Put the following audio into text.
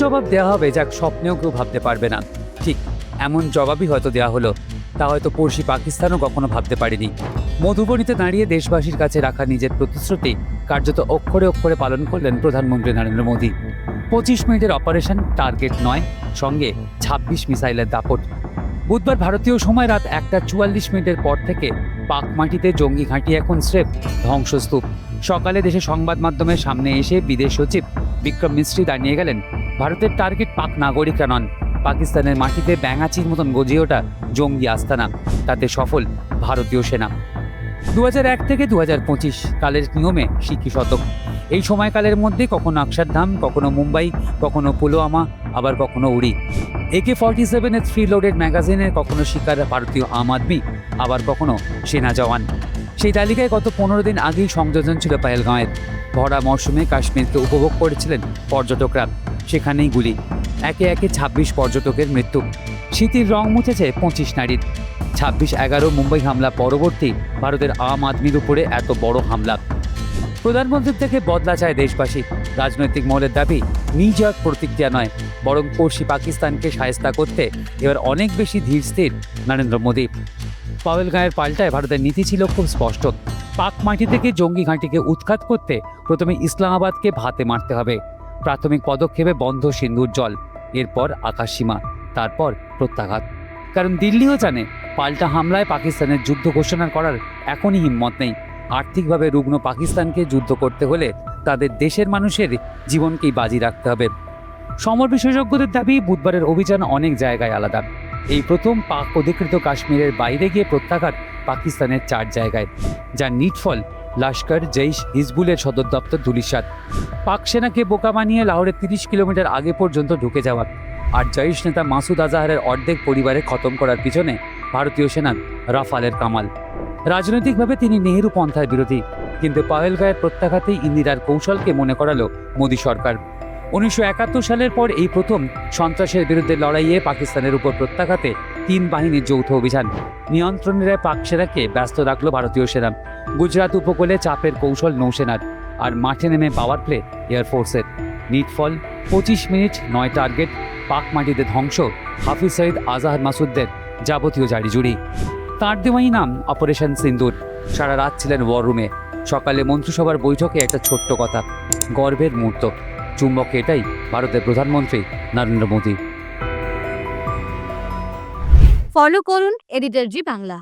জবাব দেওয়া হবে যা স্বপ্নেও কেউ ভাবতে পারবে না। ঠিক এমন জবাবই হয়তো দেওয়া হলো, তা হয়তো পড়শি পাকিস্তানও কখনো ভাবতে পারেনি। মধুবনীতে দাঁড়িয়ে দেশবাসীর কাছে রাখা নিজের প্রতিশ্রুতি কার্যত অক্ষরে অক্ষরে পালন করলেন প্রধানমন্ত্রী নরেন্দ্র মোদী। পঁচিশ মিনিটের অপারেশন টার্গেট নয়, সঙ্গে ছাব্বিশ মিসাইলের দাপট। বুধবার ভারতীয় সময় রাত একটা চুয়াল্লিশ মিনিটের পর থেকে পাক মাটিতে জঙ্গি ঘাঁটি এখন স্রেফ ধ্বংসস্তূপ। সকালে দেশে সংবাদ মাধ্যমের সামনে এসে বিদেশ সচিব বিক্রম মিস্ত্রি দাঁড়িয়ে গেলেন ভারতের টার্গেট পাক নাগরিকরা নন। পাকিস্তানের মাটিতে ব্যাঙাচির মতন গজিয়ে ওঠা জঙ্গি আস্তানা, তাতে সফল ভারতীয় সেনা। দু এক থেকে দু পঁচিশ কালের নিয়মে শিক্ষি শতক। এই সময়কালের মধ্যে কখনো অক্ষরধাম কখনো মুম্বাই, কখনো পুলওয়ামা, আবার কখনো উড়ি। একে ফর্টি সেভেনের থ্রি লোডেড ম্যাগাজিনের কখনো শিকার ভারতীয় আম আদমি, আবার কখনো সেনা জওয়ান। সেই তালিকায় গত পনেরো দিন আগেই সংযোজন ছিল পায়েলগাঁয়ের ভরা মরশুমে কাশ্মীরকে উপভোগ করেছিলেন পর্যটকরা। সেখানেই গুলি। একে একে ছাব্বিশ পর্যটকের মৃত্যু। শীতের রং মুছেছে পঁচিশ নারীর। ছাব্বিশ এগারো মুম্বাই হামলা পরবর্তী ভারতের আম আদমির উপরে এত বড় হামলা। প্রধানমন্ত্রীর থেকে বদলা চায় দেশবাসী। রাজনৈতিক মহলের দাবি নিজক প্রতিক্রিয়া নয়, বরং পড়শি পাকিস্তানকে সায়স্তা করতে এবার অনেক বেশি ধীর স্থির নরেন্দ্র মোদী। পাওয়েল গাঁয়ের পাল্টায় ভারতের নীতি ছিল খুব স্পষ্ট। পাক মাটি থেকে জঙ্গি ঘাঁটিকে উৎখাত করতে প্রথমে ইসলামাবাদকে ভাতে মারতে হবে। প্রাথমিক পদক্ষেপে বন্ধ সিন্ধুর জল, এরপর আকাশসীমা, তারপর প্রত্যাঘাত। কারণ দিল্লিও জানে, পাল্টা হামলায় পাকিস্তানের যুদ্ধ ঘোষণা করার এখনই হিম্মত নেই। আর্থিকভাবে রুগ্ন পাকিস্তানকে যুদ্ধ করতে হলে তাদের দেশের মানুষের জীবনকেই বাজি রাখতে হবে। সমর বিশেষজ্ঞদের দাবি, বুধবারের অভিযান অনেক জায়গায় আলাদা। এই প্রথম পাক অধিকৃত কাশ্মীরের বাইরে গিয়ে প্রত্যাঘাত পাকিস্তানের চার জায়গায় যার নিটফল, লস্কর, জৈশ হিজবুলের সদর দপ্তর ধুলিসাত পাক সেনাকে বোকা বানিয়ে লাহোরের তিরিশ কিলোমিটার আগে পর্যন্ত ঢুকে যাওয়া আর জৈশ নেতা মাসুদ আজাহারের অর্ধেক পরিবারে খতম করার পিছনে ভারতীয় সেনার রাফালের কামাল। রাজনৈতিকভাবে তিনি নেহেরু পন্থার বিরোধী, কিন্তু পাহেলগাঁয়ের প্রত্যাঘাতেই ইন্দিরার কৌশলকে মনে করালো মোদী সরকার। উনিশশো একাত্তর সালের পর এই প্রথম সন্ত্রাসের বিরুদ্ধে লড়াইয়ে পাকিস্তানের উপর প্রত্যাঘাতে তিন বাহিনীর যৌথ অভিযান। নিয়ন্ত্রণের পাক সেনাকে ব্যস্ত রাখল ভারতীয় সেনা। গুজরাট উপকূলে চাপের কৌশল নৌসেনার আর মাঠে নেমে পাওয়ার প্লে এয়ারফোর্সের নিটফল, পঁচিশ মিনিট, নয় টার্গেট, পাক মাটিতে ধ্বংস, হাফিজ সঈদ আজাহার মাসুদদের যাবতীয় জারিজুড়ি তাঁর দেওয়াই নাম অপারেশন সিন্দুর। সারা রাত ছিলেন ওয়ার রুমে সকালে মন্ত্রিসভার বৈঠকে একটা ছোট্ট কথা, গর্বের মুহূর্ত। চুম্বক এটাই ভারতের প্রধানমন্ত্রী নরেন্দ্র মোদী। ফলো করুন এডিটর জি বাংলা।